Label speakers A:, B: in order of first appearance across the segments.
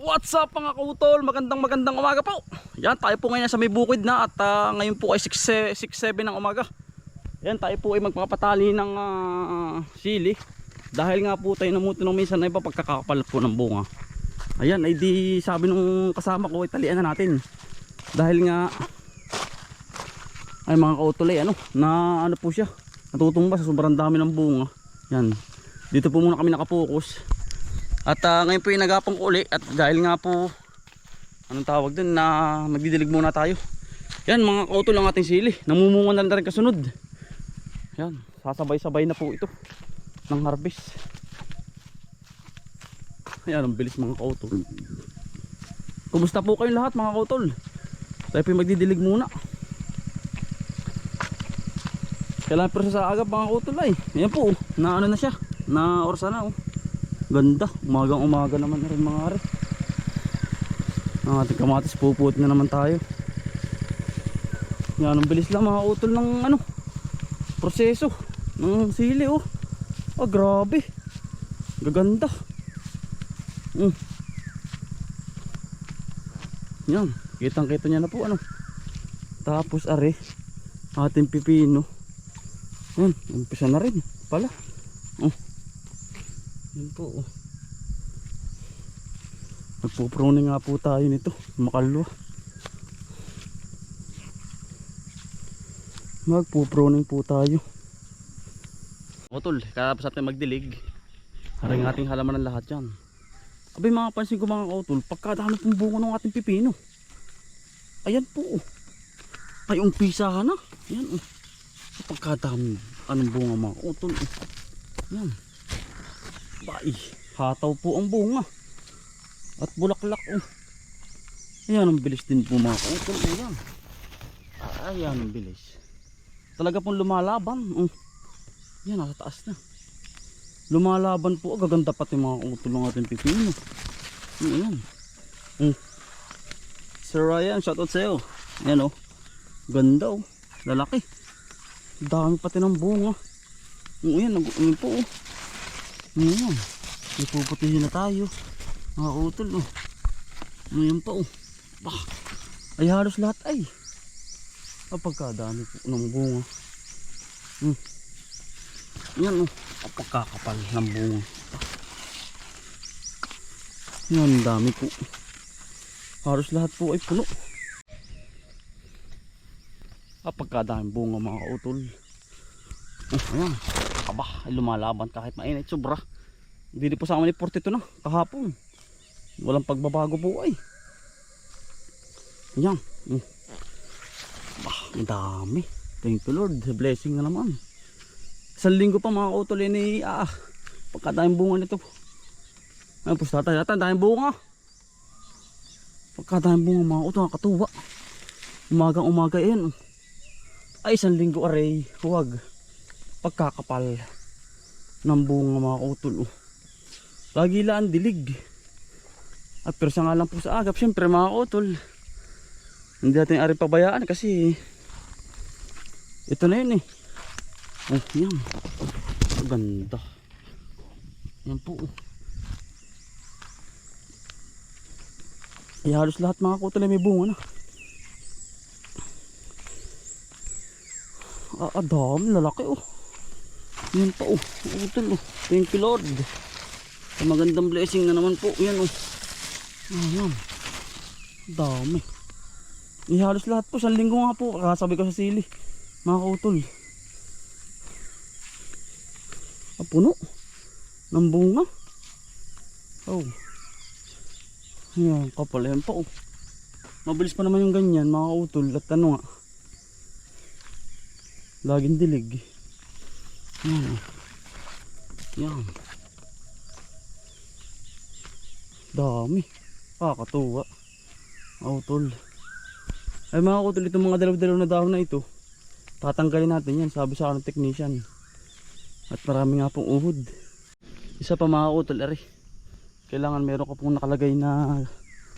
A: What's up mga kautol? Magandang magandang umaga po. Yan, tayo po ngayon sa may bukid na at ah, ngayon po ay 6-7 ng umaga. Yan, tayo po ay magpapatali ng ah, sili. Dahil nga po tayo namuti nung minsan ay pagkakapal po ng bunga. Ayan, ay di sabi nung kasama ko ay talian na natin. Dahil nga ay mga kautol ay ano, na ano po siya. Natutumba sa sobrang dami ng bunga. Yan. Dito po muna kami nakapokus. At ah, ngayon po yung nagapang ko uli at dahil nga po anong tawag dun na magdidilig muna tayo. Yan mga kautol ang ating sili. Namumunga na rin kasunod. Yan, sasabay-sabay na po ito ng harvest. Yan, ang bilis mga kautol. Kumusta po kayong lahat mga kautol? Tayo po magdidilig muna. Kailangan pero sa agap mga kautol ay. Ayan po, oh. na ano na siya. Na orsa na oh. Ganda. Umagang umaga naman na rin mga are. Ang ating kamatis puput na naman tayo. Yan ang bilis lang mga ng ano. Proseso. Ng sili oh. Oh grabe. Gaganda. Mm. Yan. Kitang kita niya na po ano. Tapos are. Ating pipino. Yan. Umpisa na rin. Pala. Yan po oh. Nagpupruning nga po tayo nito. Makalwa. Magpupruning po tayo. Otol, katapos natin magdilig. Haring ating halaman ng lahat yan. Abay mga pansin ko mga kautol, pagkadami pong bunga ng ating pipino. Ayan po oh. Ay umpisahan na. Ayan oh. Pagkadami anong bunga mga kautol. Oh. Yan. Bay, hataw po ang bunga. At bulaklak oh. Ayan ang bilis din po mga kautol. Ayan. Ayan ang bilis. Talaga pong lumalaban. Oh. Yan, nasa taas na. Lumalaban po. Ah, Gaganda pati mga kautol ng ating pipino. Ayan. Oh. Sir Ryan, shoutout sa'yo. Ayan oh. Ganda oh. Lalaki. Dami pati ng bunga. Oh, ayan, ano po oh. Ayan. May puputihin na tayo. Mga utol oh. Ayan pa oh. Bah. Ay halos lahat ay. Kapagkadami po ng bunga. Hmm. Yan oh. Kapagkakapal ng bunga. Yan, dami po. Halos lahat po ay puno. Kapagkadami bunga mga utol. Ayan. Aba, lumalaban kahit mainit sobra. Hindi po sa amin 42 na kahapon. Walang pagbabago po ay. Ayan. Mm. Ang dami. Thank you Lord. Blessing na naman. Isang linggo pa mga utol ni ah, pagkadaming bunga nito. Ay, pustata yata, ang daming bunga. Pagkadaming bunga mga utol, nakatuwa. Umagang umaga yan. Ay, isang linggo aray. Huwag pagkakapal ng bunga mga utol oh. lagi lang dilig. At pero sa nga lang po sa agap syempre mga utol. Hindi natin aring pabayaan kasi ito na yun eh. Oh yan. Ganda. Yan po oh. ay halos lahat mga utol ay may bunga na. Ah, ah dami lalaki oh yan pa oh, utol oh. Thank you Lord. Magandang blessing na naman po. Yan oh. Ayan. Dami. Eh, halos lahat po. Sa linggo nga po. Kasabi ko sa sili. Mga kautol. Ah, puno. Ng bunga. Oh. Ayan, kapal. Ayan pa oh. Mabilis pa naman yung ganyan mga kautol. At ano nga. Laging dilig. Yan. Yan. Dami. Kakatuwa. Autol. Ay mga kutol, itong mga dalaw-dalaw na dahon na ito, tatanggalin natin yan, sabi sa akin ng technician. At marami nga pong uhod. Isa pa mga kutol, ari. Kailangan meron ka pong nakalagay na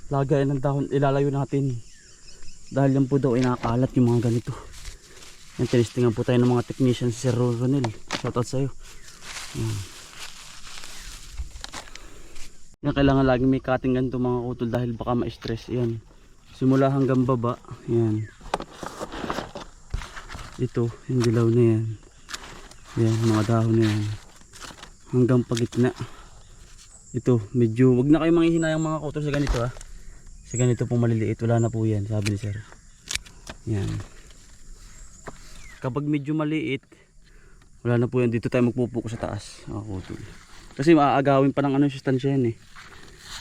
A: lagay ng dahon, ilalayo natin. Dahil yan po daw ay nakakalat yung mga ganito. Yan, tinistingan po tayo ng mga technician si Sir Ronel. Shoutout sa'yo. Yan. Yan, kailangan laging may cutting ganito mga utol dahil baka ma-stress. Yan. Simula hanggang baba. Yan. Ito, yung dilaw na yan. Yan, mga dahon na yan. Hanggang pagitna. Ito, medyo, wag na kayo manghihinayang mga utol sa ganito ha. Sa ganito pong maliliit, wala na po yan, sabi ni sir. Yan. Kapag medyo maliit, wala na po yan. Dito tayo magpupuko sa taas. Mga utol. Kasi maaagawin pa ng ano yung sustansya yan eh.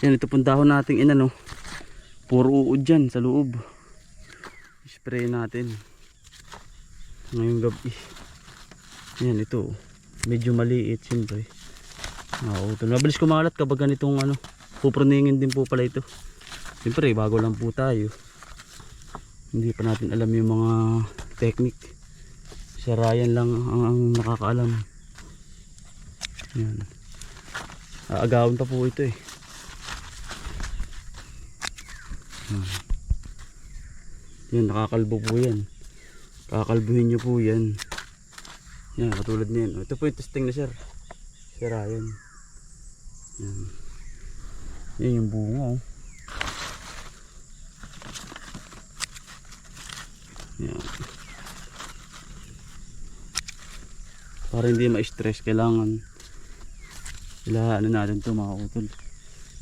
A: Yan, ito pong dahon nating inano. Puro uod dyan sa loob. Spray natin. Ngayong gabi. Yan, ito. Medyo maliit, siyempre. Ito. Mabilis kumalat kapag ganitong ano. Puproningin din po pala ito. Siyempre, bago lang po tayo. Hindi pa natin alam yung mga technique. Si Ryan lang ang, ang nakakaalam. Yan. Aagawin pa po ito eh. Yan, nakakalbo po yan. Kakalbuhin nyo po yan. Yan, katulad niyan. Ito po yung testing na sir. Si Ryan. Yan. Yan yung bunga oh. Yan. Para hindi ma-stress, kailangan ila ano natin to mga utol.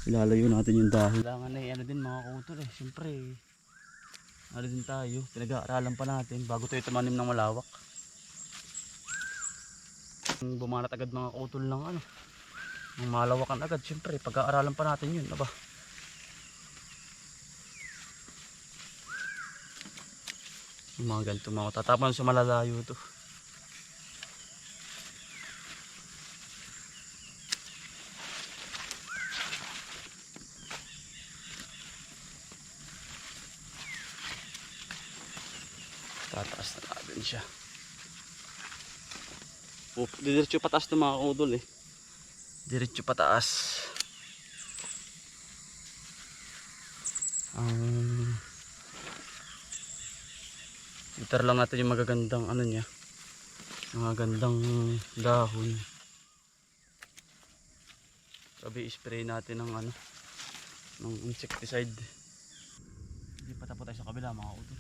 A: Ilalayo natin yung dahon. Kailangan na ano din mga utol eh. Siyempre, ano din tayo. Pinag-aaralan pa natin bago tayo tumanim ng malawak. Bumanat agad mga utol ng ano. Ng malawakan agad. Siyempre, pag-aaralan pa natin yun. Aba. Yung mga ganito mga tatapon sa malalayo to. Tataas na natin siya. Up, diretso pataas to mga kaudol eh. Diretso pataas. Ang Itar lang natin yung magagandang ano niya. Magagandang dahon. Sabi spray natin ng ano ng insecticide. Hindi pa tapos tayo sa kabila mga kaudol.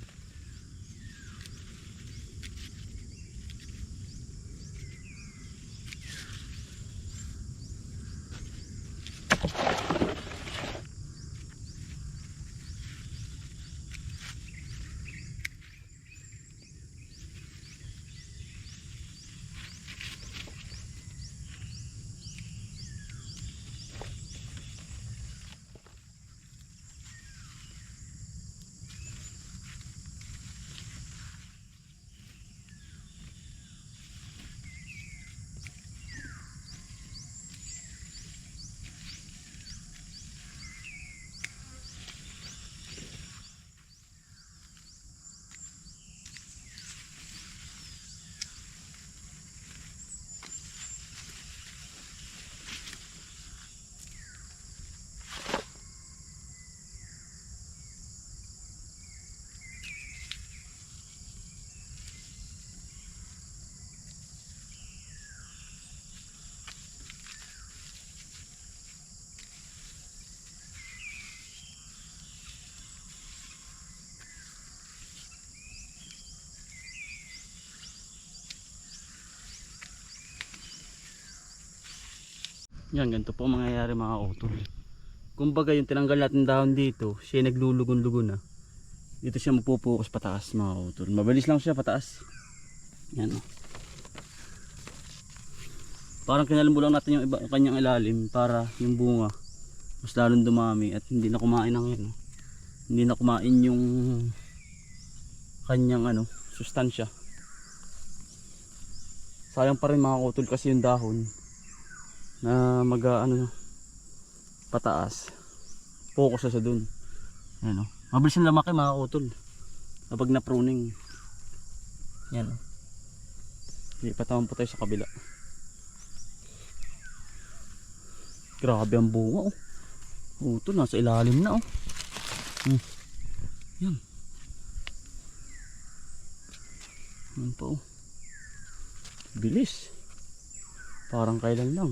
A: Yan, ganito po ang mangyayari mga utol. Kumbaga yung tinanggal natin dahon dito, siya naglulugon-lugon na. Dito siya mapupukas pataas mga utol. Mabilis lang siya pataas. Yan o. Parang kinalambo lang natin yung iba, kanyang ilalim para yung bunga mas lalong dumami at hindi na kumain ng yan. oh. Hindi na kumain yung kanyang ano, sustansya. Sayang pa rin mga utol kasi yung dahon na mag ano pataas. Focus na sa dun. Yan o mabilis yung lamaki mga utol. Kapag na pruning yan o ipatawan po tayo sa kabila. Grabe ang bunga o utol nasa ilalim na o hmm. yan yan pa o bilis. Parang kailan lang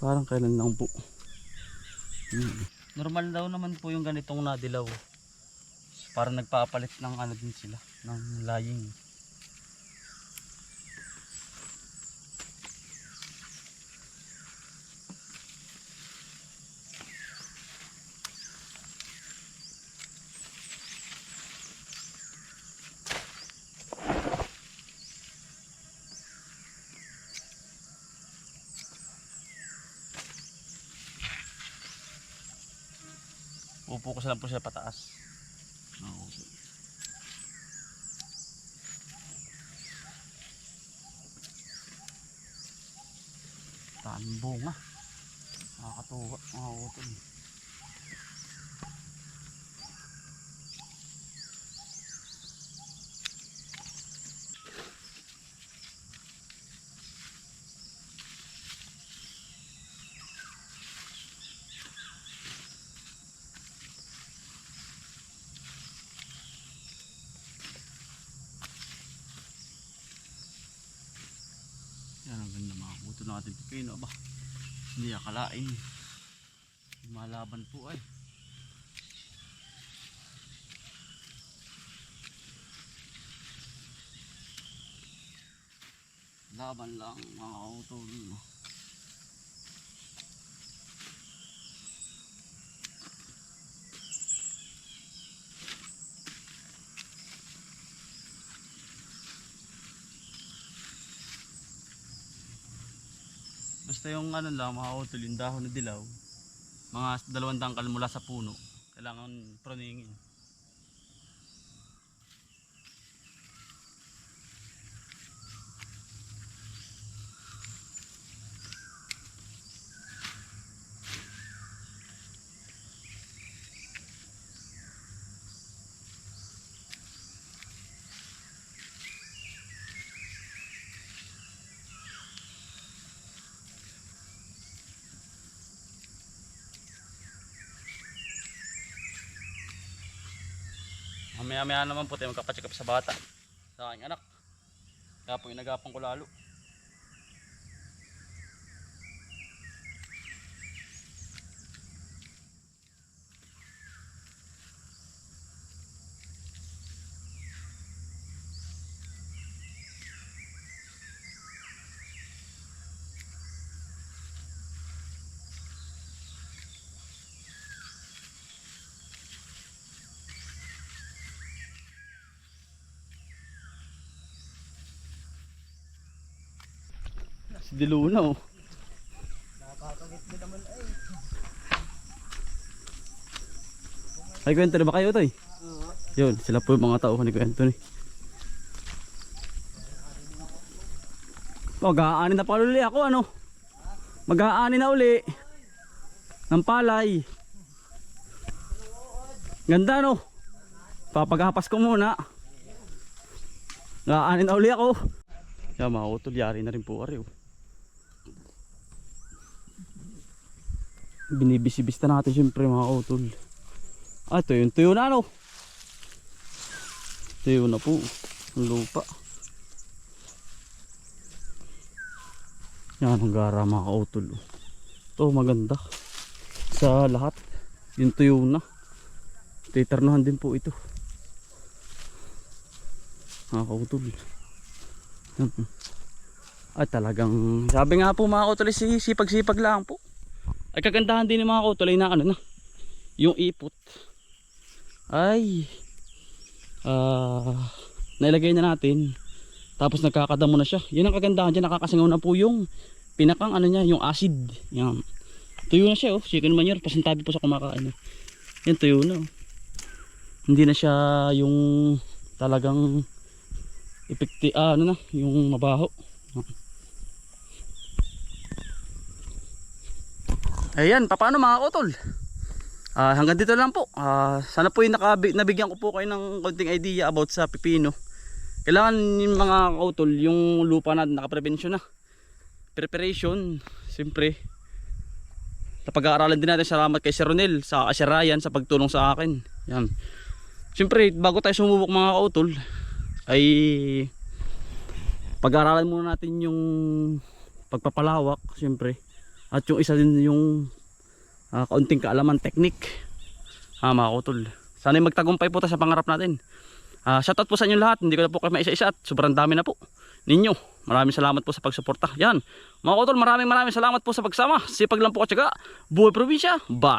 A: Parang kailan lang po. Hmm. Normal daw naman po yung ganitong nadilaw. Parang nagpapalit ng ano din sila, ng laying. Ko lang po sila pataas. Oo. Daming bunga. Nakakatuwa mga utol. Yan ang utol ng ating pipino. Aba, hindi akalain. Malaban po ay. Laban lang mga utol. Basta yung ano lang, mga utol, yung dahon na dilaw, mga dalawang dangkal mula sa puno, kailangan proningin. Mamaya maya naman po tayo magkapacheck up sa bata. Sa aking anak. Kaya po inagapan ko lalo. Si Diluna oh. Ay kwento na ba kayo to eh? Yun, sila po yung mga tao ni kwento ni. Mag-aani na pala uli ako ano? Mag-aani na uli. Ng palay. Ganda no? Papagapas ko muna. Mag-aani na uli ako. Kaya mga utol, yari na rin po ari oh. Binibisibista natin syempre mga utol. Ah, ito yung tuyo na ano. Tuyo na po. Lupa. Yan ang gara mga kautol. Ito maganda. Sa lahat. Yung tuyo na. Titarnahan din po ito. Mga kautol. Yan. Ay talagang sabi nga po mga kautol si sipag-sipag lang po. Ay kagandahan din ng mga kautol ay na ano na. Yung ipot. Ay. Ah nailagay na natin. Tapos nagkakadamo na siya. Yun ang kagandahan dyan. Nakakasangaw na po yung pinakang ano niya yung acid. Yan. Tuyo na siya oh. Chicken manure. Pasintabi po sa kumakain oh. yan tuyo na oh. hindi na siya yung talagang epekti ah, ano na yung mabaho ayan paano mga utol Ah, hanggang dito lang po. Ah, sana po yung nakabi, nabigyan ko po kayo ng konting idea about sa pipino. Kailangan yung mga kautol, yung lupa natin nakaprevensyon na. Preparation, siyempre. Napag-aaralan din natin salamat kay Sir Ronel sa Sir Ryan sa pagtulong sa akin. Yan. Siyempre, bago tayo sumubok mga kautol, ay pag-aaralan muna natin yung pagpapalawak, siyempre. At yung isa din yung ah, kaunting kaalaman technique. Ah, mga kautol. Sana magtagumpay po tayo sa pangarap natin. Ah, shoutout po sa inyo lahat. Hindi ko na po kayo maisa-isa at sobrang dami na po ninyo. Maraming salamat po sa pagsuporta. Yan. Mga kautol, maraming maraming salamat po sa pagsama. Sipag lang po at syaga. Buhay probinsya. Bye.